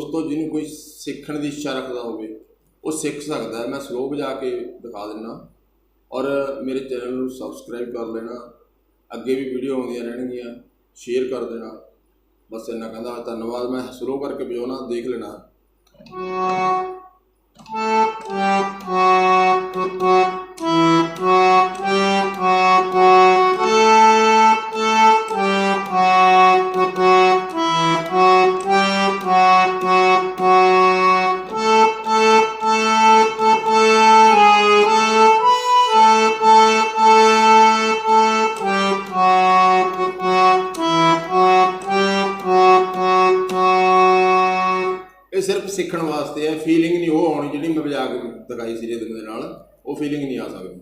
ਦੋਸਤੋ, ਜਿਹਨੂੰ ਕੋਈ ਸਿੱਖਣ ਦੀ ਇੱਛਾ ਰੱਖਦਾ ਹੋਵੇ, ਉਹ ਸਿੱਖ ਸਕਦਾ ਹੈ। ਮੈਂ ਸਲੋ ਵਜਾ ਕੇ ਦਿਖਾ ਦਿੰਨਾ ਔਰ ਮੇਰੇ ਚੈਨਲ ਨੂੰ ਸਬਸਕ੍ਰਾਈਬ ਕਰ ਲੈਣਾ। ਅੱਗੇ ਵੀ ਵੀਡੀਓ ਆਉਂਦੀਆਂ ਰਹਿਣਗੀਆਂ। ਸ਼ੇਅਰ ਕਰ ਦੇਣਾ। ਬਸ ਇੰਨਾ ਕਹਿੰਦਾ। ਧੰਨਵਾਦ। ਮੈਂ ਸਲੋ ਕਰਕੇ ਵਜਾਉਣਾ ਦੇਖ ਲੈਣਾ। ਇਹ ਸਿਰਫ ਸਿੱਖਣ ਵਾਸਤੇ ਹੈ ਫੀਲਿੰਗ ਨਹੀਂ, ਉਹ ਆਉਣੀ ਜਿਹੜੀ ਮੈਂ ਵਜਾ ਕੇ ਦਿਖਾਈ ਸੀ ਰਿਦਮ ਦੇ ਨਾਲ, ਉਹ ਫੀਲਿੰਗ ਨਹੀਂ ਆ ਸਕਦੀ।